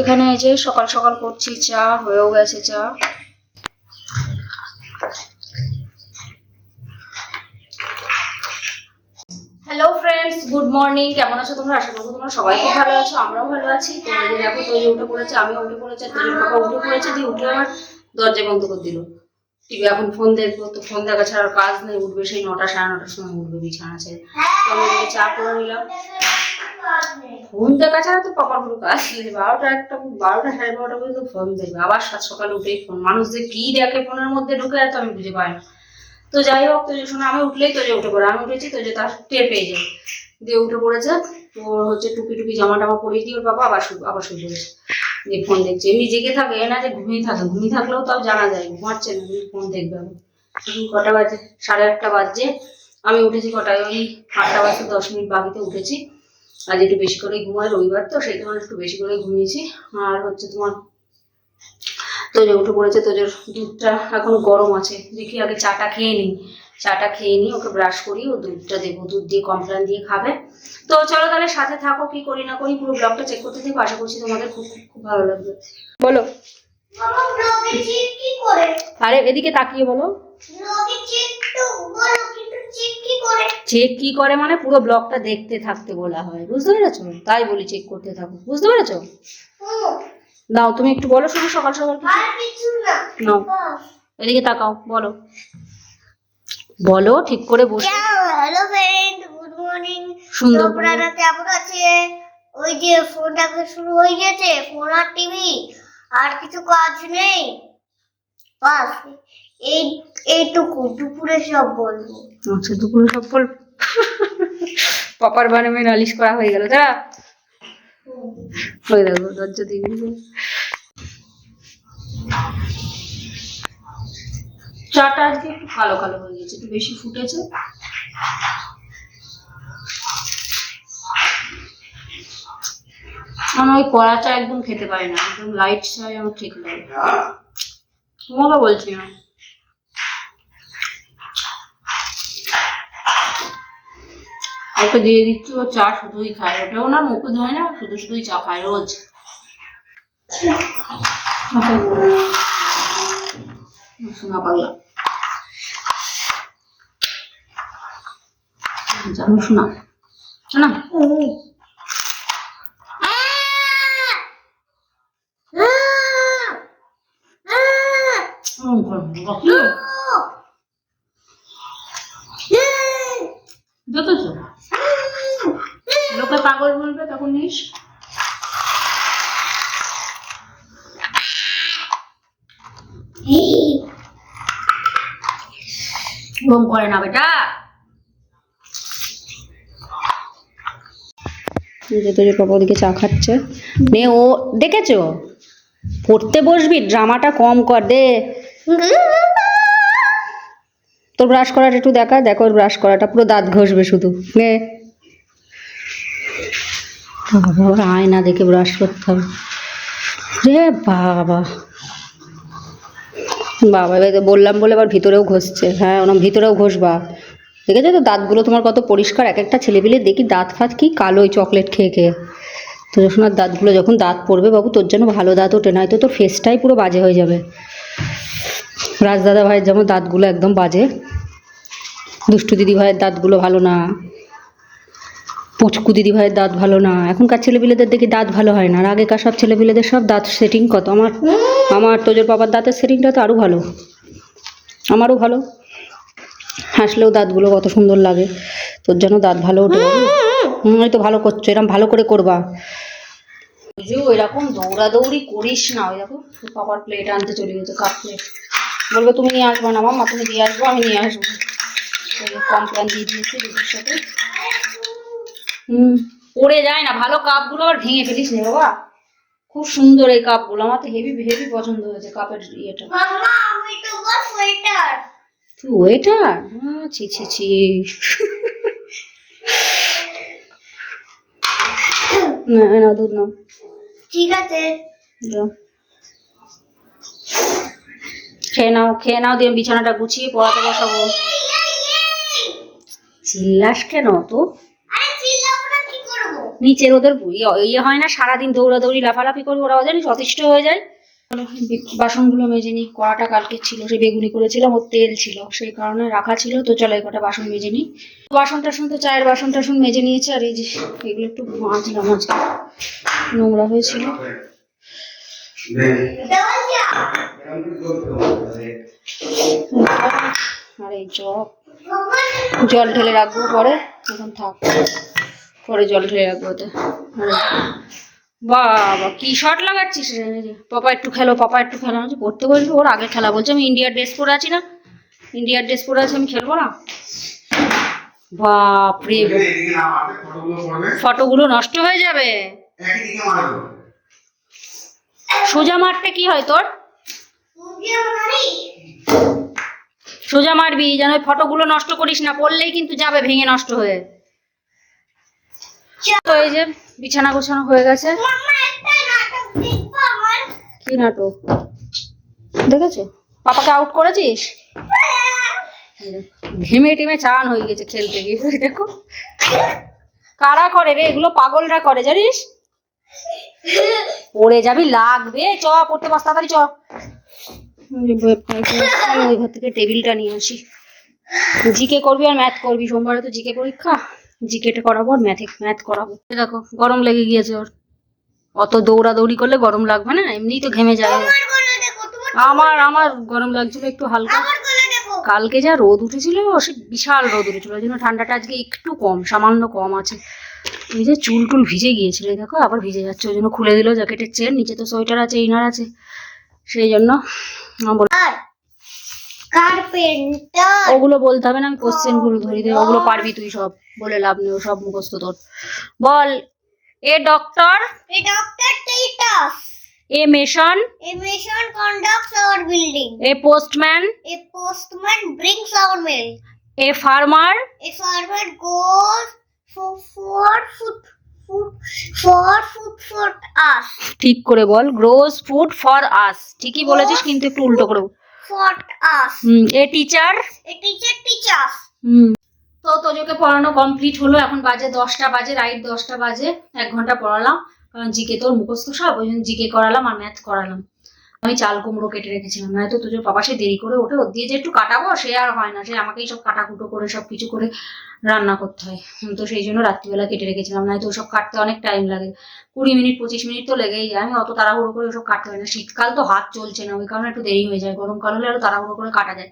এখানে এই যে সকাল সকাল করছি, চা, হয়েও গেছে চা। হ্যালো ফ্রেন্ডস গুড মর্নিং কেমন আছো তোমরা? আশা করব তোমরা সবাই খুব ভালো আছো, আমরাও ভালো আছি। তো এই যে দেখো তৈরি উঠে পড়েছে আমি উঠে পড়েছি তোর বাবা উঠে পড়েছে, দিয়ে উঠে আমার দরজা বন্ধ করে দিল। টিভি এখন ফোন দেখব, তো ফোন দেখা ছাড়া কাজ নেই, উঠবে সেই নটা, সাড়ে নটার সময় উঠবে, বিছানা ছেড়ে। তো আমি চা করে নিলাম। ফোন দেখা ছাড়া তো পাপার কোনো কাজ বারোটা একটা, বারোটা সাড়ে বারোটা পর্যন্ত ফোন দেখবে। আবার সাত সকালে উঠেই ফোন। মানুষ যে কি দেখে ফোনের মধ্যে ঢুকে তো আমি বুঝে পাই তো যাই হোক তো যে শোনো, আমি উঠলেই তো যে উঠে পড়ে। আমি উঠেছি তো যে তার টের পেয়ে যায় দিয়ে উঠে পড়েছে। ওর হচ্ছে টুপি টুপি জামা টামা পরিয়ে দিয়ে ওর বাবা আবার শুয়ে আবার শুয়ে পড়েছে। দিয়ে ফোন দেখছে। এমনি জেগে থাকে, এ না যে ঘুমিয়ে থাকে। ঘুমিয়ে থাকলেও তাও জানা যায়, ঘুমাচ্ছে না। ফোন দেখবে এখন কটা বাজে? সাড়ে আটটা বাজছে আমি উঠেছি কটায়? ওই আটটা বাজতে দশ মিনিট বাকিতে উঠেছি। আজ একটু বেশি করেই ঘুমাই রবিবার তো সেই কারণে একটু বেশি করে ঘুমিয়েছি আর হচ্ছে তোমার তোজো উঠে পড়েছে তোজোর দুধটা এখন গরম আছে দেখি আগে চাটা খেয়ে নিই চাটা খেয়ে নিই ওকে ব্রাশ করি ও দুধটা দেবো দুধ দিয়ে কমপ্লেন দিয়ে খাবে তো চলো তাহলে সাথে থাকো কি করি না করি পুরো ব্লগটা চেক করতে থাকো আশা করছি তোমাদের খুব খুব ভালো লাগবে বলো করে আরে এদিকে তাকিয়ে বলো ব্লগে চেক তো বলো কিন্তু চেক কি করে চেক কি করে মানে পুরো ব্লগটা দেখতে থাকতে বলা হয়। বুঝতে পেরেছ? তাই বলি চেক করতে থাকো। বুঝতে পেরেছ? দাও তুমি একটু বলো শুধু সকাল সকাল কিছু না। নাও। এদিকে তাকাও বলো। বলো ঠিক করে বসে। হ্যালো ফ্রেন্ড গুড মর্নিং সুন্দর কেমন আছে? ওই যে ফোনটা শুরু হয়ে গেছে ফোন আর টিভি আর কিছু কাজ নেই? বাস। এই, এইটুকু, দুপুরে সব বলব। আচ্ছা দুপুরে সব বল পাপার বানামে নালিশ করা হয়ে গেল তারা হয়ে দেখো, দরজা দিয়ে। চাটা আজকে একটু কালো কালো হয়ে গেছে, একটু বেশি ফুটেছে। আমি ওই কড়া চা একদম খেতে পারি না, একদম লাইট চাই আমার ঠিক লাগে। তোমাকে বলছি না। ওকে দিয়ে দিচ্ছি ও চা শুধুই খায়। ওটাও না মুখে ধোয় না শুধু শুধুই চা খায় রোজ। শোনা জানো শোনা শোনা হুম, হুম, কি? দেখেছ লোকে পাগল নিস ঘুম করে না বেটা। চা খাচ্ছে। নে ও, দেখেছ? পড়তে বসবি, ড্রামাটা কম কর, দে। তোর ব্রাশ করাটা একটু দেখা, দেখো ব্রাশ করাটা, পুরো দাঁত ঘষবে শুধু। নে। আয়না দেখে ব্রাশ করতে হবে। রে বাবা। বাবা, এবার বললাম বলে আবার ভিতরেও ঘষছে। হ্যাঁ ওরম ভিতরেও ঘষবা। দেখেছ তো দাঁতগুলো তোমার কত পরিষ্কার? এক একটা ছেলেপিলে দেখি দাঁত ফাত কি কালো ওই চকলেট খেয়ে খেয়ে। তো সোনার দাঁতগুলো যখন দাঁত পড়বে বাবু, তোর জন্য ভালো দাঁত ওঠে নয়তো তোর ফেসটাই পুরো বাজে হয়ে যাবে। রাজদাদা ভাইয়ের যেমন দাঁতগুলো একদম বাজে। দুষ্টু দিদি ভাইয়ের দাঁতগুলো ভালো না। পুচকু দিদি ভাইয়ের দাঁত ভালো না। এখনকার ছেলেপিলেদের দেখি দাঁত ভালো হয় না। আর আগেকার সব ছেলেপিলেদের সব দাঁত সেটিং কত। আমার আমার তোজোর বাবার দাঁতের সেটিংটা তো আরও ভালো। আমারও ভালো। হাসলেও দাঁতগুলো কত সুন্দর লাগে। তোর জন্য দাঁত ভালো ওঠে। এই তো ভালো করছ। এরকম ভালো করে করবা। যে ওইরকম দৌড়াদৌড়ি করিস না। ওই দেখো পাপার প্লেট আনতে চলে গেছে কাপ প্লেট বলবে, তুমি নিয়ে আসবে না মাম্মা, তুমি দিয়ে আসব, আমি নিয়ে আসব। কমপ্লেন দিয়ে দিয়েছি দিদির সাথে। পড়ে যায় না ভালো কাপগুলো আবার ভেঙে ফেলিস রে বাবা। খুব সুন্দর এই কাপগুলো আমার তো হেভি হেভি পছন্দ হয়েছে কাপের ইয়েটা। তুই ওয়েটার? ছি ছি ছি। না না দুধ নাও। ঠিক আছে। খেয়ে নাও খেয়ে নাও দিয়ে বিছানাটা গুছিয়ে পড়াতে বসাবো। চিল্লাস কেন তো আরে চিল্লাবো না কি করব নিচের ওদের ইয়ে- ইয়ে হয় না, সারাদিন দৌড়াদৌড়ি, লাফালাফি করবে, ওরা জানিস অতিষ্ঠ হয়ে যায়। বাসনগুলো মেজে নিই, কড়াটা কালকে ছিল, সেই বেগুনি করেছিলাম, ওর তেল ছিল, সেই কারণে রাখা ছিল, তো চলো কটা বাসন মেজে নিই। বাসন টাসন তো চায়ের বাসন টাসন মেজে নিয়েছে, আর এই যে এগুলো একটু মাজলাম আজকে। নোংরা হয়েছিল। আর এই জগ জল ঢেলে রাখব পরে, এখন থাক। পরে জল ঢেলে রাখব ওতে। বাবা কি শট লাগাচ্ছিস পাপা একটু খেলো পাপা একটু খেলো আমি পড়তে বলছি ওর আগে খেলা বলছে আমি ইন্ডিয়ার ড্রেস পরে আছি না। ইন্ডিয়ার ড্রেস পরে আছি আমি খেলব না? বাপরে। ফটোগুলো নষ্ট হয়ে যাবে। সোজা মারতে কি হয় তোর? সোজা মারবি যেন ফটোগুলো নষ্ট করিস না পড়লেই কিন্তু যাবে ভেঙে নষ্ট হয়ে। তো এই যে বিছানা গোছানো হয়ে গেছে। কি নাটক? দেখেছ? পাপাকে আউট করেছিস? ঘেমে টেমে চান হয়ে গেছে খেলতে গিয়ে। দেখো। কারা করে রে? এগুলো পাগলরা করে, জানিস? পড়ে যাবি, লাগবে। চ, পড়তে পারস তাড়াতাড়ি চ। ওই ঘর থেকে টেবিলটা নিয়ে আসি। জিকে করবি আর ম্যাথ করবি, সোমবারে তো জিকে পরীক্ষা। জিকেটা করাবো আর ম্যাথে ম্যাথ করাবো। দেখো গরম লেগে গিয়েছে ওর। অত দৌড়াদৌড়ি করলে গরম লাগবে না এমনিই তো ঘেমে যায় আমার আমার গরম লাগছিল একটু হালকা। কালকে যা রোদ উঠেছিল সে বিশাল রোদ উঠেছিল ওই জন্য ঠান্ডাটা আজকে একটু কম সামান্য কম আছে। এই যে চুল টুল ভিজে গিয়েছিল এই দেখো আবার ভিজে যাচ্ছে ওই জন্য খুলে দিল জ্যাকেটের চেন নিচে তো সোয়েটার আছে ইনার আছে। সেই জন্য আমার কার্পেন্টার ওগুলো বলতে হবে না আমি কোশ্চেনগুলো ধরি দে ওগুলো পারবি তুই সব বলে লাভ নেই ও সব মুখস্থ তোর। বল a doctor A doctor Titus. A mission A mission conducts our building. A postman A postman brings our mail. A farmer A farmer goes for for food food for food ঠিক করে বল গ্রোস ফুড ফর আস ঠিকই বলেছিস কিন্তু একটু উল্টো করে বল। For us. Teacher a teacher. হুম তো তোজোকে পড়ানো কমপ্লিট হলো এখন বাজে দশটা বাজে রাইট দশটা বাজে এক ঘণ্টা পড়ালাম কারণ জিকে তোর মুখস্থ সব ওই জন্য জিকে করালাম আর ম্যাথ করালাম আমি চাল কুমড়ো কেটে রেখেছিলাম নয়তো তোজোর বাবা সে দেরি করে ওঠে ওর দিয়ে যে একটু কাটাবো সে আর হয় না সে আমাকেই সব কাটাকুটো করে সব কিছু করে রান্না করতে হয়। তো সেই জন্য রাত্রিবেলা কেটে রেখেছিলাম। নয়তো ওসব কাটতে অনেক টাইম লাগে। কুড়ি মিনিট, পঁচিশ মিনিট তো লেগেই যায়। আমি অত তাড়াহুড়ো করে ওসব কাটতে হয় না। শীতকাল তো হাত চলছে না, ওই কারণে একটু দেরি হয়ে যায়। গরমকাল হলে আরও তাড়াহুড়ো করে কাটা যায়।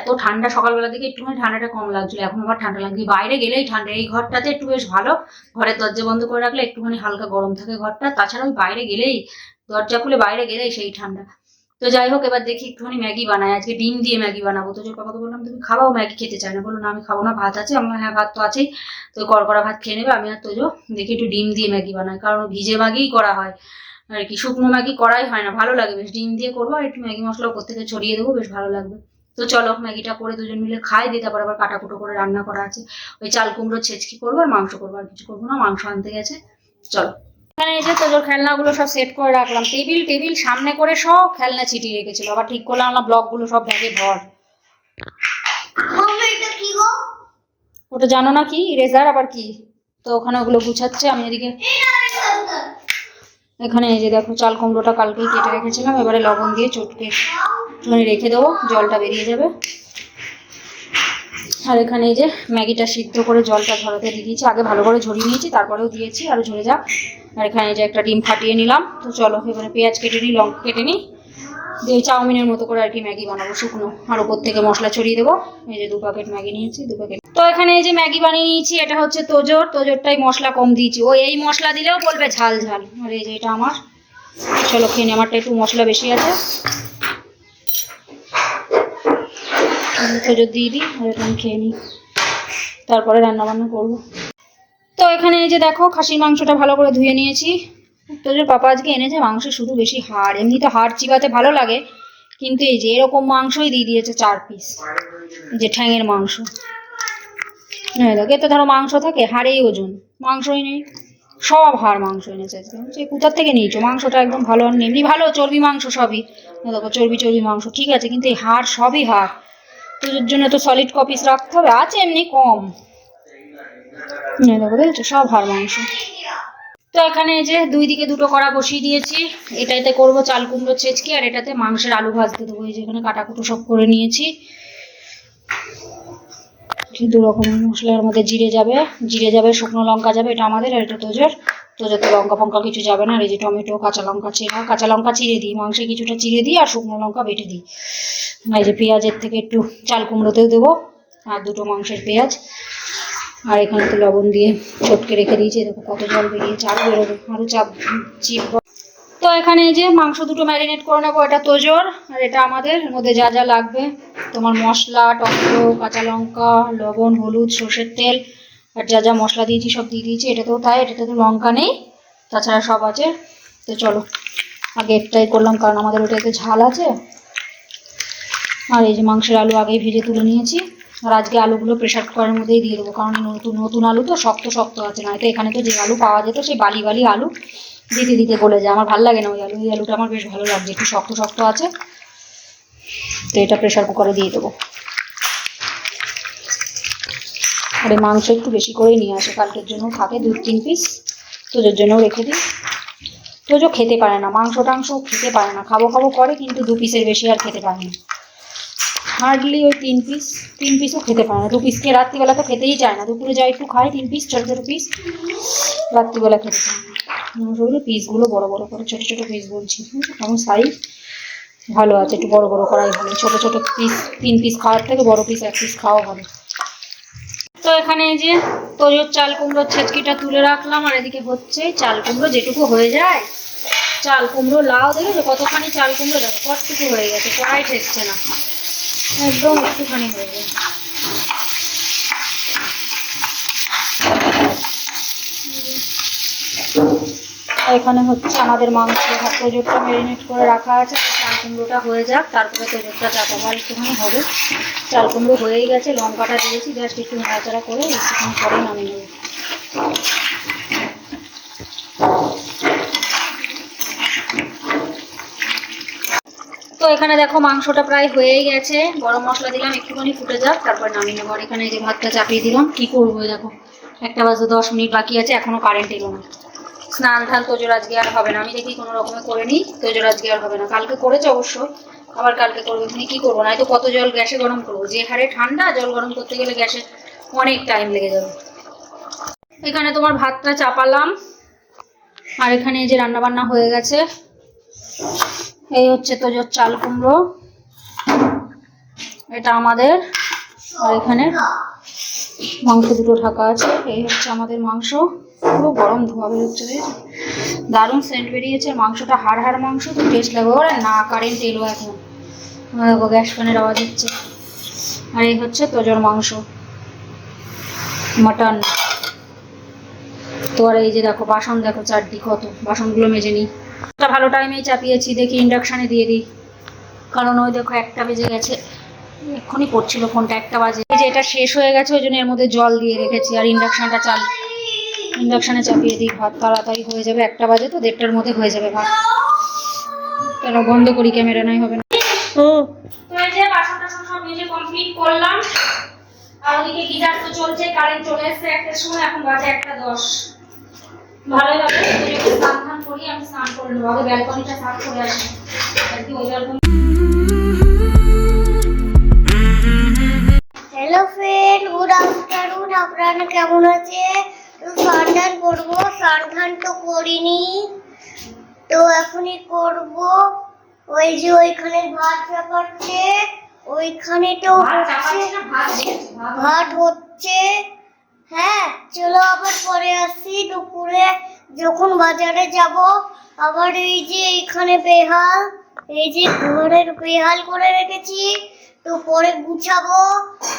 এত ঠান্ডা সকালবেলা থেকে একটুখানি ঠান্ডাটা কম লাগছিল। এখন আবার ঠান্ডা লাগছে। বাইরে গেলেই ঠান্ডা। এই ঘরটাতে একটু বেশ ভালো। ঘরের দরজা বন্ধ করে রাখলে একটুখানি হালকা গরম থাকে ঘরটা। তাছাড়া ওই বাইরে গেলেই, দরজা খুলে বাইরে গেলেই সেই ঠান্ডা। তো যাই হোক এবার দেখি একটুখানি ম্যাগি বানাই। আজকে ডিম দিয়ে ম্যাগি বানাবো। তো পাপাকে বললাম, তুমি খাবাও ম্যাগি খেতে চায় না। বলল, না, আমি খাব না, ভাত আছে। আমার হ্যাঁ ভাত তো আছেই। তো কড়কড়া ভাত খেয়ে নেবে, আমি আর তোজো দেখি একটু ডিম দিয়ে ম্যাগি বানাই, কারণ ভিজে ম্যাগিই করা হয়। আর কি, শুকনো ম্যাগি করাই হয় না, ভালো লাগে, বেশ ডিম দিয়ে করব আর একটু ম্যাগি মশলা উপর থেকে ছড়িয়ে দেবো, বেশ ভালো লাগবে। তো চলো, ম্যাগিটা করে দুজন মিলে খাই, দিয়ে তারপর আবার কাটাকুটো করে রান্না করা আছে। ওই চাল কুমড়ো ছেচকি করব আর মাংস করব, আর কিছু করব না, মাংস আনতে গেছে। চলো। এখানে এসে তোজোর খেলনাগুলো সব সেট করে রাখলাম। টেবিল টেবিল সামনে করে সব খেলনা ছিটিয়ে রেখেছিল। আবার ঠিক করলাম আমার ব্লকগুলো সব ব্যাগে ভর? ওটা জানো না কি? ইরেজার আবার কি? তো ওখানে ওগুলো গুছাচ্ছে আমি এদিকে এখানে এই যে দেখো চাল কুমড়োটা কালকেই কেটে রেখেছিলাম এবারে লবণ দিয়ে চটকে একটুখানি রেখে দেবো জলটা বেরিয়ে যাবে। আর এখানে এই যে ম্যাগিটা সিদ্ধ করে জলটা ঝরাতে দিয়ে দিয়েছি আগে ভালো করে ঝরিয়ে নিয়েছি তারপরেও দিয়েছি আর ঝরে যাক। আর এখানে যে একটা ডিম ফাটিয়ে নিলাম। তো চলো, এবারে পেঁয়াজ কেটে নিই, লঙ্কা কেটে নিই। দিয়ে চাউমিনের মতো করে আর কি ম্যাগি বানাবো, শুকনো। আর ওপর থেকে মশলা ছড়িয়ে দেবো। এই যে দু প্যাকেট ম্যাগি নিয়েছি, দু প্যাকেট তো এখানে এই যে ম্যাগি বানিয়ে নিয়েছি এটা হচ্ছে তোজোর। তোজোরটাই মশলা কম দিয়েছি। ও এই মশলা দিলেও বলবে ঝাল ঝাল। আর এই যে এটা আমার। চলো, খেয়ে নি। আমারটা একটু মশলা বেশি আছে। তোজোর দিয়ে দিই, আর খেয়ে নিই। তারপরে রান্না বান্না করব। তো এখানে এই যে দেখো খাসির মাংসটা ভালো করে ধুয়ে নিয়েছি। তোদের পাপা আজকে এনেছে মাংস শুধু বেশি হাড়। এমনি তো হাড় চিবাতে ভালো লাগে কিন্তু এই যে এরকম মাংসই দিয়ে দিয়েছে চার পিস যে ঠ্যাঙের মাংস। হ্যাঁ এতে ধরো মাংস থাকে হাড়েই ওজন। মাংসই নেই সব হাড় মাংস এনেছে আজকে। বলছি, কোথার থেকে নিয়েছো? মাংসটা একদম ভালো। এমনি ভালো চর্বি মাংস সবই। দেখো চর্বি চর্বি মাংস ঠিক আছে কিন্তু এই হাড় সবই হাড়। তোদের জন্য তো সলিড কপিস রাখতে হবে আছে এমনি কম। সব হাড় মাংস। তো এখানে যে দুই দিকে দুটো কড়া বসিয়ে দিয়েছি। এটাতে করব চাল কুমড়ো ছেচকি, আর এটাতে মাংসের আলু ভাজতে দেবো। এই যে এখানে কাটাকুটো সব করে নিয়েছি। দু রকমের মশলার মধ্যে জিরে যাবে। জিরে যাবে, শুকনো লঙ্কা যাবে, এটা আমাদের, আর এটা তোজোর। তোজোর তো লঙ্কা ফঙ্কা কিছু যাবে না, আর এই যে টমেটো, কাঁচা লঙ্কা চিরা, কাঁচা লঙ্কা চিড়ে দিই, মাংসে কিছুটা চিড়ে দিই, আর শুকনো লঙ্কা বেটে দিই। এই যে পেঁয়াজের থেকে একটু চাল কুমড়োতেও দেবো, আর দুটো মাংসের পেঁয়াজ। আর এখানে তো লবণ দিয়ে চটকে রেখে দিয়েছি দেখো কত জল বেরিয়েছে আরও বেরোবে আরও চাপ চিপ তো এখানে এই যে মাংস দুটো ম্যারিনেট করে নেব, এটা তোজোর আর এটা আমাদের মধ্যে যা যা লাগবে। তোমার মশলা টমেটো কাঁচা লঙ্কা, লবণ, হলুদ, সর্ষের তেল, আর যা যা মশলা দিয়েছি সব দিয়ে দিয়েছি, এটাতেও তাই, এটাতে তো লঙ্কা নেই, তাছাড়া সব আছে। তো চলো, আগে একটাই করলাম, কারণ আমাদের ওটাতে ঝাল আছে। আর এই যে মাংসের আলু আগেই ভেজে তুলে নিয়েছি। আর আজকে আলুগুলো প্রেশার কুকারের মধ্যেই দিয়ে দেবো। কারণ নতুন নতুন আলু তো শক্ত শক্ত আছে না তো এখানে তো যে আলু পাওয়া যেত, সেই বালি বালি আলু দিতে দিতে গলে যায়। আমার ভালো লাগে না ওই আলু। ওই আলুটা আমার বেশ ভালো লাগছে। একটু শক্ত শক্ত আছে। তো এটা প্রেশার কুকারে দিয়ে দেবো। আর এই মাংস একটু বেশি করেই নিয়ে আসে। কালকের জন্য থাকে দু তিন পিস তোদের জন্যও রেখে দিই। তোজো খেতে পারে না। মাংস, টাংস খেতে পারে না। খাব খাব করে, কিন্তু দু পিসের বেশি আর খেতে পারে না। হার্ডলি ওই তিন পিস তিন পিসও খেতে পারে না। দু পিসকে রাত্রিবেলা তো খেতেই চায় না। দুপুরে যা একটু খায়, তিন পিস ছোটো ছোটো পিস রাত্রিবেলা খেতে চায় পিসগুলো বড় বড় করে, ছোটো ছোটো পিস বলছি। কেমন সাইজ ভালো আছে, একটু বড় বড় করাই ভালো ছোটো ছোটো পিস তিন পিস খাওয়ার থেকে বড় পিস এক পিস খাওয়া ভালো তো এখানে এই যে তোজোর চাল কুমড়োর ছেচকিটা তুলে রাখলাম, আর এদিকে হচ্ছে চাল কুমড়ো যেটুকু হয়ে যায়, চাল কুমড়ো লাউ দেখেছ? কতখানি চাল কুমড়ো দেখো, কতটুকু হয়ে গেছে কড়াই ঠেকছে না। একদম একটুখানি হয়ে গেছে এখানে হচ্ছে আমাদের মাংস তোজোরটা ম্যারিনেট করে রাখা আছে। চাল কুমড়োটা হয়ে যাক, তারপরে তোজোরটা চাপাবো একটুখানি হবে। চাল কুমড়ো হয়েই গেছে, লঙ্কাটা দিয়েছি, জাস্ট একটু নাড়াচাড়া করে একটুখানি পরে নামিয়ে নেব। এখানে দেখো মাংসটা প্রায় হয়েই গেছে। গরম মশলা দিলাম, একটুখানি ফুটে যাক, তারপর নামিয়ে নেব। আর এখানে যে ভাতটা চাপিয়ে দিলাম, কি করব দেখো? একটা বাজে দশ মিনিট বাকি আছে, এখনও কারেন্ট এলো না। স্নান ধান তোজোর আজকে আর হবে না। আমি দেখি কোনো রকমে করে নিই তোজোর আজকে আর হবে না। কালকে করেছে অবশ্য, আবার কালকে করব। তুমি কি করব? না তো কত জল গ্যাসে গরম করব? যে হারে ঠান্ডা, জল গরম করতে গেলে গ্যাসে অনেক টাইম লেগে যাবে। এখানে তোমার ভাতটা চাপালাম, আর এখানে যে রান্না বান্না হয়ে গেছে। এই হচ্ছে তোজোর চাল কুমড়ো। এটা আমাদের, আর এখানে মাংস দুটো ঢাকা আছে। এই হচ্ছে আমাদের মাংস। পুরো গরম ধোয়া বেরোচ্ছে দারুণ সেন্ট বেরিয়েছে। মাংসটা হাড় হাড় মাংস, তো টেস্ট লাগবে। ওরা না কারেন্ট এলো এখন। গ্যাস ফ্যানের আওয়াজ হচ্ছে। আর এই হচ্ছে তোজোর মাংস। মাটন তো আর এই যে দেখো বাসন দেখো চারটি কত বাসনগুলো মেজে নিই। একটা ভালো টাইমেই চাপিয়েছি দেখি ইন্ডাকশানে দিয়ে দিই। কারণ ওই দেখো একটা বেজে গেছে এক্ষুনি পড়ছিল ফোনটা একটা বাজে। এই যে এটা শেষ হয়ে গেছে ওই জন্য এর মধ্যে জল দিয়ে রেখেছি আর ইন্ডাকশানটা চাল ইন্ডাকশানে চাপিয়ে দিই ভাত তাড়াতাড়ি হয়ে যাবে একটা বাজে তো দেড়টার মধ্যে হয়ে যাবে ভাত। তাহলে বন্ধ করি ক্যামেরা নাই হবে না। তো এই যে বাসন টাসন সব মেজে কমপ্লিট করলাম। আর ওদিকে গিজার তো চলছে কারেন্ট চলে এসছে একটা সময় এখন বাজে একটা দশ। ভালোই হবে একটু স্নান টান করি আমি স্নান করে নেব। আগে ব্যালকনিটা সাফ করে আসি। আজকে ওই balcony hello friend good afternoon আপনারা কেমন আছে সন্ধান করব সন্ধান তো করিনি। তো এখনই করব। ওই যে ওইখানে ভাত চাপাচ্ছে ওইখানে তো ভাত হচ্ছে। হ্যাঁ চলো আবার পরে আসি দুপুরে। যখন বাজারে যাব, আবার এই যে এখানে বেহাল, এই যে ঘরের বেহাল করে রেখেছি, তো পরে গুছাবো।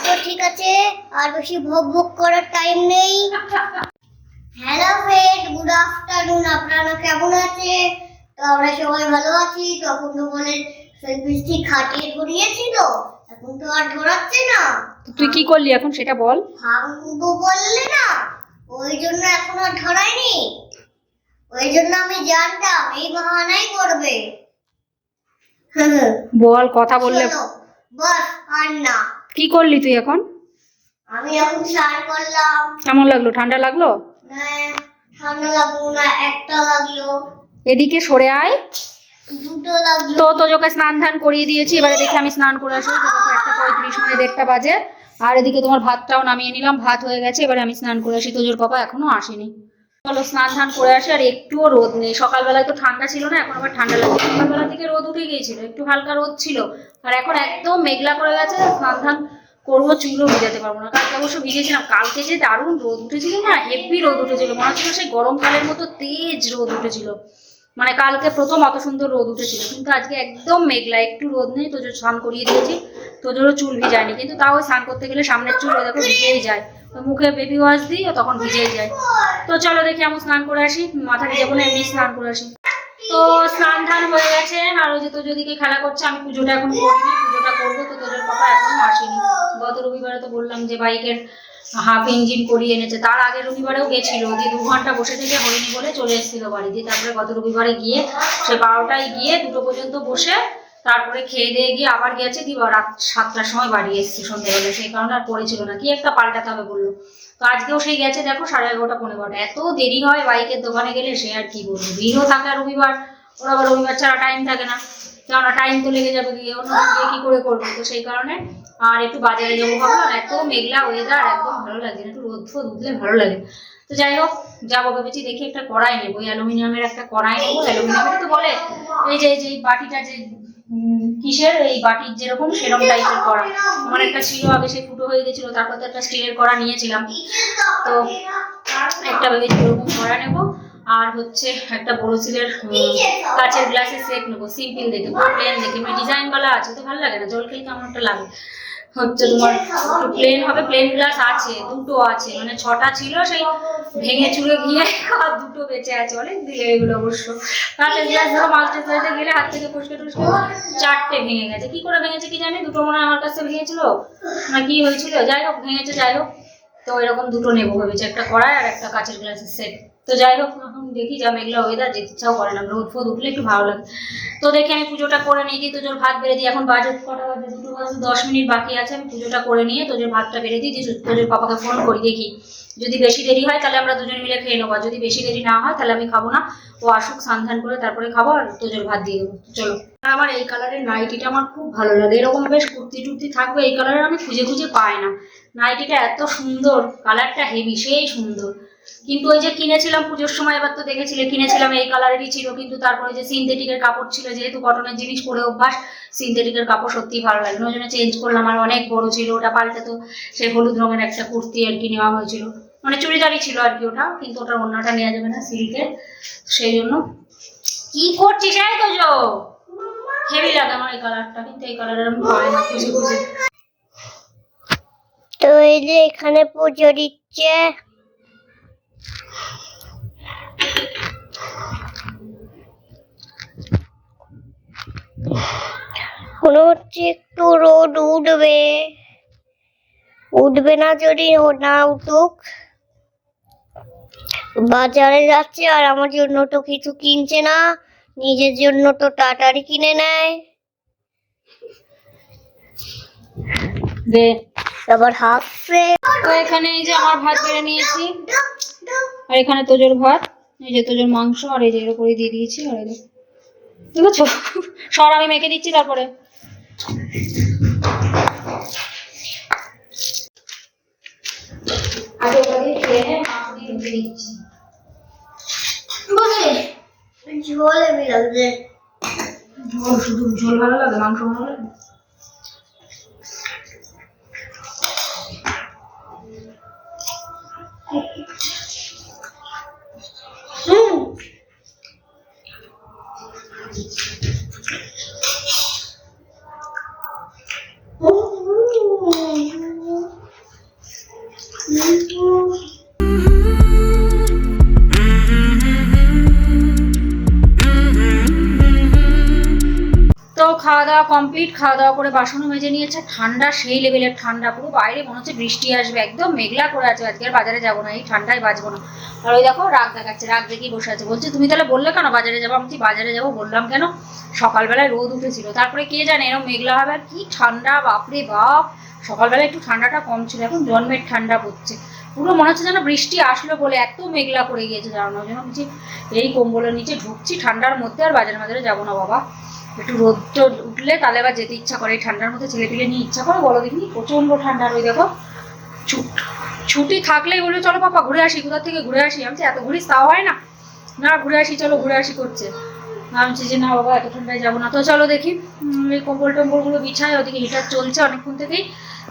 তো ঠিক আছে, আর বেশি ভোগ ভোগ করার টাইম নেই। হ্যালো ফ্রেন্ড গুড আফটারনুন আপনারা কেমন আছে তো আমরা সবাই ভালো আছি। তখন তো বলে বৃষ্টি খাটিয়ে ধরিয়েছি তো। এখন তো আর ধরাচ্ছে না। তুই কি করলি এখন সেটা বল। ভাঙবো বললে না ওই জন্য এখনও ধরায়নি। ওই জন্য আমি জানতাম এই বাহানাই করবে। বল কথা বললে বাস আর না। কি করলি তুই এখন? আমি এখন স্নান করলাম। কেমন লাগল? ঠান্ডা লাগল? হ্যাঁ, ঠান্ডা লাগল না একটা লাগল। এদিকে সরে আয়। তো তোজোকে স্নান ধান করিয়ে দিয়েছি, এবারে দেখি আমি স্নান করে আসি। তোজোকে একটা পঁয়ত্রিশ মানে দেড়টা বাজে। আর এদিকে তোমার ভাতটাও নামিয়ে নিলাম, ভাত হয়ে গেছে, এবারে আমি স্নান করে আসি। তোজোর পাপা এখনও আসেনি। চলো স্নান ধান করে আসি, আর একটুও রোদ নেই। সকালবেলায় তো ঠান্ডা ছিল না, এখন আবার ঠান্ডা লাগছে। সকালবেলা থেকে রোদ উঠে গিয়েছিল, একটু হালকা রোদ ছিল। আর এখন একদম মেঘলা করে গেছে, স্নান ধান করব, চুলও ভিজাতে পারব না। কালকে অবশ্য ভিজেছিলাম কালকে যে দারুণ রোদ উঠেছিল না, হেভি রোদ উঠেছিল। মনে হচ্ছিল সেই গরমকালের মতো তেজ রোদ উঠেছিল। মানে কালকে প্রথম অত সুন্দর রোদ উঠেছিল। কিন্তু আজকে একদম মেঘলা, একটু রোদ নেই, তোজোর স্নান করিয়ে দিয়েছি। তোজোরও চুল ভিজায়নি। কিন্তু তাও স্নান করতে গেলে সামনের চুল দেখো ভিজেই যায়। ওই মুখে বেবি ওয়াশ দিই তখন ভিজেই যায়। তো চলো দেখি আমি স্নান করে আসি, মাথা ভিজাবো না এমনি স্নান করে আসি। তো স্নান ধান হয়ে গেছে, আর ওই যে তোজো দিকে খেলা করছে, আমি পুজোটা এখন করিনি, পুজোটা করব, তো তোদের পাপা এখনও আসেনি। গত রবিবারে তো বললাম যে বাইকের হাফ ইঞ্জিন করিয়ে এনেছে। তার আগের রবিবারেও গেছিল দিয়ে দু ঘণ্টা বসে থেকে হয়নি বলে চলে এসেছিল বাড়ি দিয়ে তারপরে গত রবিবারে গিয়ে সে বারোটায় গিয়ে দুটো পর্যন্ত বসে তারপরে খেয়ে দিয়ে গিয়ে আবার গেছে, দিয়ে রাত সাতটার সময় বাড়ি এসেছে সন্ধ্যেবেলা সেই কারণে আর পড়েছিল না। কি একটা পাল্টাতে হবে বলল। তো আজকেও সেই গেছে, দেখো সাড়ে এগারোটা পনেরো বারোটা। এত দেরি হয় বাইকের দোকানে গেলে, সে আর কি বলব? ভিড়ও থাকে আর রবিবার। ওরা আবার রবিবার ছাড়া টাইম থাকে না। কেননা টাইম তো লেগে যাবে গিয়ে। অন্য গিয়ে কি করে করব? তো সেই কারণে আর একটু বাজারে যাব ভাবলাম এত মেঘলা ওয়েদার একদম ভালো লাগে না, একটু রোদ ফোদ উঠলে ভালো লাগে। তো যাই হোক, যাব ভেবেছি দেখি একটা কড়াই নেব, ওই অ্যালুমিনিয়ামের একটা কড়াই নেব। অ্যালুমিনিয়ামের তো বলে, এই যে যে বাটিটা যে কিসের, এই বাটির যেরকম, সেরকম টাইপের কড়া। আমার একটা ছিল আগে সেই ফুটো হয়ে গেছিল, তারপর তো একটা স্টিলের কড়া নিয়েছিলাম। তো একটা ভেবেছি ওরকম কড়া নেব। আর হচ্ছে একটা বড়সিলের কাঁচের গ্লাসের সেট নেব। সিম্পল দেখে প্লেন দেখে মানে ডিজাইন বালা আছে তো ভালো লাগে না? জল খেলে কেমন একটা লাগে। হচ্ছে তোমার একটু প্লেন হবে প্লেন গ্লাস আছে দুটো আছে মানে ছটা ছিল সেই ভেঙে চুড়ে গিয়ে আর দুটো বেঁচে আছে অনেক দিলে এগুলো অবশ্য। কাঁচের গ্লাস ধরো মাল্টি সাইজে গেলে হাত থেকে ফসকে টসকে চারটে ভেঙে গেছে। কি করে ভেঙেছে কি জানি? দুটো মনে হয় আমার কাছে ভেঙেছিল। না কি হয়েছিল? যাই হোক ভেঙেছে যাই হোক। তো এরকম দুটো নেব ভেবেছি একটা কড়াই আর একটা কাঁচের গ্লাসের সেট তো যাই হোক, এখন দেখি যা মেঘলা ওয়েদার যেতে ইচ্ছাও করে না, রোদ ফোদ উঠলে একটু ভালো লাগে। তো দেখি আমি পুজোটা করে নিয়ে দিই তোজোর ভাত বেড়ে দিই। এখন বাজে কটা বাজে? দুটো বাজে দশ মিনিট বাকি আছে, আমি পুজোটা করে নিয়ে তোজোর ভাতটা বেড়ে দিই। দিয়ে তোজোর পাপাকে ফোন করি, দেখি যদি বেশি দেরি হয় তাহলে আমরা দুজন মিলে খেয়ে নেব যদি বেশি দেরি না হয় তাহলে আমি খাব না। ও আসুক, সান্ধান করে তারপরে খাব আর তোজোর ভাত দিয়ে দেবো। চলো। আমার এই কালারের নাইটিটা আমার খুব ভালো লাগে। এরকম বেশ কুর্তি টুর্তি থাকবে, এই কালারের আমি খুঁজে খুঁজে পাই না। নাইটিটা এত সুন্দর কালারটা হেভি সেই সুন্দর। কিন্তু ওই যে কিনেছিলাম পুজোর সময়, এবার তো দেখেছিলে, কিনেছিলাম এই কালারেরই ছিল, কিন্তু তারপরে যে সিনথেটিকের কাপড় ছিল, যেহেতু কটনের জিনিস পরে অভ্যাস সিনথেটিকের কাপড় সত্যিই ভালো লাগে না। ওই জন্য চেঞ্জ করলাম, আর অনেক বড় ছিল, ওটা পাল্টে তো সেই হলুদ রঙের একটা কুর্তি আর কি নেওয়া হয়েছিল। মানে চুড়িদারই ছিল আর কি ওটা, কিন্তু ওটার অন্যটা নেওয়া যাবে না সিল্কের সেই জন্য। কি করছিস? এই তো জো হেভি লাগে আমার এই কালারটা কিন্তু এই কালারের আমি না খুঁজে খুঁজে তো এই যে এখানে পুজো দিচ্ছে। মনে হচ্ছে একটু রোদ উঠবে। উঠবে না যদি ও- না উঠুক। বাজারে যাচ্ছে আর আমার জন্য তো কিছু কিনছে না। নিজের জন্য তো টাটারি কিনে নেয়। দে। আবার হাফে তো এখানে এই যে আমার ভাত বেড়ে নিয়েছি। আর এখানে তোজোর ভাত এই যে তোজোর মাংস আর এই যে এর উপরে দিয়ে দিয়েছি আর এই দেখেছ সর আমি মেখে দিচ্ছি তারপরে। ঝোল ভালো লাগে মাংস ভালো লাগে? খাওয়া দাওয়া কমপ্লিট খাওয়া দাওয়া করে বাসনও মেজে নিয়েছে। ঠান্ডা সেই লেভেলের ঠান্ডা পুরো বাইরে মনে হচ্ছে বৃষ্টি আসবে, একদম মেঘলা করে আছে। আজকে আর বাজারে যাব না, এই ঠান্ডায় বাঁচবো না। আর ওই দেখো রাগ দেখাচ্ছে, রাগ দেখেই বসে আছে। বলছে, তুমি তাহলে বললে কেন বাজারে যাব? আমি বাজারে যাব বললাম কেন? সকালবেলায় রোদ উঠেছিল। তারপরে কে জানে এরকম মেঘলা হবে আর কি ঠান্ডা, বাপরে বাপ! সকালবেলা একটু ঠান্ডাটা কম ছিল, এখন জন্মের ঠান্ডা পড়ছে। পুরো মনে হচ্ছে যেন বৃষ্টি আসলো বলে এত মেঘলা করে গিয়েছে জানানোর জন্য বলছি এই কম্বলের নিচে ঢুকছি, ঠান্ডার মধ্যে আর বাজারে বাজারে যাব না বাবা। একটু রোদ টোদ উঠলে তাহলে আবার যেতে ইচ্ছা করে। এই ঠান্ডার মধ্যে ছেলে পিলে নিয়ে ইচ্ছা করে, বলো দেখিনি প্রচণ্ড ঠান্ডা ওই দেখো ছুট, ছুটি থাকলেই বলে চলো পাপা, ঘুরে আসি কোথা থেকে ঘুরে আসি? আমি এত ঘুরিস তাও হয় না? না, ঘুরে আসি, চলো ঘুরে আসি, করছে। আমি যে, না বাবা, এত ঠান্ডায় যাব না। তো চলো দেখি এই কম্বল টম্বলগুলো বিছায়, ওদিকে হিটার চলছে অনেকক্ষণ থেকেই।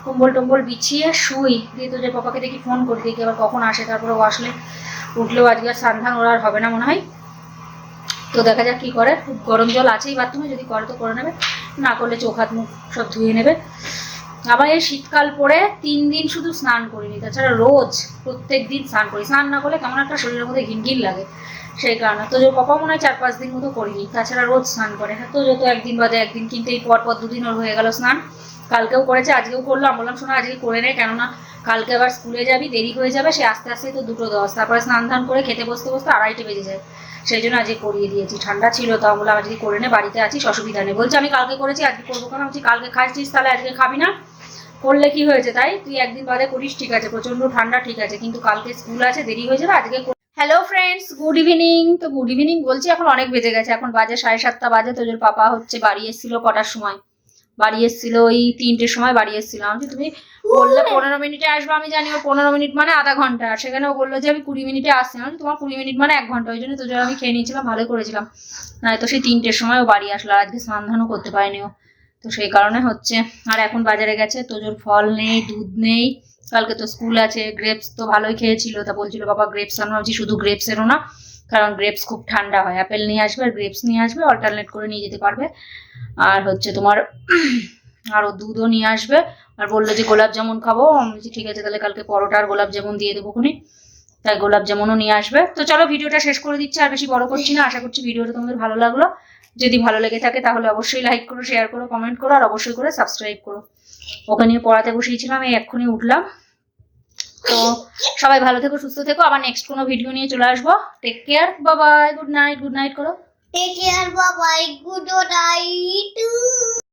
কম্বল টম্বল বিছিয়ে শুই, দিয়ে তোদের পাপাকে দেখি ফোন করে, দেখি আবার কখন আসে, তারপরে ও আসলে উঠলেও আজকে আর সান্ধান ওরা আর হবে না মনে হয়। তো দেখা যাক কি করে। খুব গরম জল আছেই বাথরুমে, যদি করে তো করে নেবে। না করলে চোখ হাত মুখ সব ধুয়ে নেবে। আবার এই শীতকাল পরে তিন দিন শুধু স্নান করিনি, তাছাড়া রোজ প্রত্যেক দিন স্নান করি। স্নান না করলে কেমন একটা শরীরের মধ্যে ঘিনঘিন লাগে, সেই কারণে। তো যে পাপা মনে হয় চার পাঁচ দিন মতো করিনি, তাছাড়া রোজ স্নান করে। হ্যাঁ তো যত একদিন বাদে একদিন, কিন্তু এই পর পর দুদিন ওর হয়ে গেল স্নান। কালকেও করেছে, আজকেও করল। আমি বললাম, শোনো, আজকে করে নেয় কেননা কালকে আবার স্কুলে যাবি, দেরি হয়ে যাবে, সে আস্তে আস্তে তো দুটো দশ, তারপরে স্নান ধান করে খেতে বসতে বসতে আড়াইটে বেজে যায়। সেই জন্য আজকে করিয়ে দিয়েছি, ঠান্ডা ছিল তো আমি বললাম আজকে করে নে, বাড়িতে আছিস, অসুবিধা নেই। বলছে, আমি কালকে করেছি, আজকে করব কেন? আমি কালকে খাচ্ছিস তাহলে আজকে খাবি না। করলে কি হয়েছে তাই? তুই একদিন বাদে করিস, ঠিক আছে প্রচণ্ড ঠান্ডা, ঠিক আছে, কিন্তু কালকে স্কুল আছে, দেরি হয়ে যাবে, আজকে হ্যালো ফ্রেন্ডস গুড ইভিনিং তো গুড ইভিনিং বলছি, এখন অনেক বেজে গেছে, এখন বাজে সাড়ে সাতটা বাজে, তোদের পাপা হচ্ছে বাড়ি এসেছিল কটার সময়। বাড়ি এসেছিল ওই তিনটের সময় বাড়ি এসেছিল। আমি তুমি বললে পনেরো মিনিটে আসব আমি জানি ও পনেরো মিনিট মানে আধা ঘণ্টা। আর সেখানে ও বলল যে আমি কুড়ি মিনিটে আসছি। আমি তোমার কুড়ি মিনিট মানে এক ঘণ্টা। ওই জন্য তোদের আমি খেয়ে নিয়েছিলাম ভালো করেছিলাম। না তো সেই তিনটের সময় ও বাড়ি আসলো আর আজকে স্নান ধানও করতে পারেনি ও। তো সেই কারণে হচ্ছে আর এখন বাজারে গেছে তোজোর ফল নেই দুধ নেই। কালকে তো স্কুল আছে গ্রেপস তো ভালোই খেয়েছিল। তা বলছিল বাবা গ্রেপস আনো। ভাবছি শুধু গ্রেপসেরও না কারণ গ্রেপস খুব ঠান্ডা হয়। অ্যাপেল নিয়ে আসবে আর গ্রেপস নিয়ে আসবে অল্টারনেট করে নিয়ে যেতে পারবে। আর হচ্ছে তোমার আরও দুধও নিয়ে আসবে। আর বলল যে গোলাপ জামুন খাব। আমি বলছি, ঠিক আছে, তাহলে কালকে পরোটা আর গোলাপ জামুন দিয়ে দেবো খুনি। তাই গোলাপ জামুনও নিয়ে আসবে। তো চলো ভিডিওটা শেষ করে দিচ্ছি, আর বেশি বড় করছি না। আশা করছি ভিডিওটা তোমাদের ভালো লাগল। যদি ভালো লেগে থাকে তাহলে অবশ্যই লাইক করো শেয়ার করো কমেন্ট করো, আর অবশ্যই করে সাবস্ক্রাইব করো। ওকে নিয়ে পড়াতে বসিয়েছিলাম, এই এক্ষুনি উঠলাম। তো সবাই ভালো থেকো, সুস্থ থেকো। আবার নেক্সট কোনো ভিডিও নিয়ে চলে আসব। Take care Babai good night good night করো। Take care Babai good night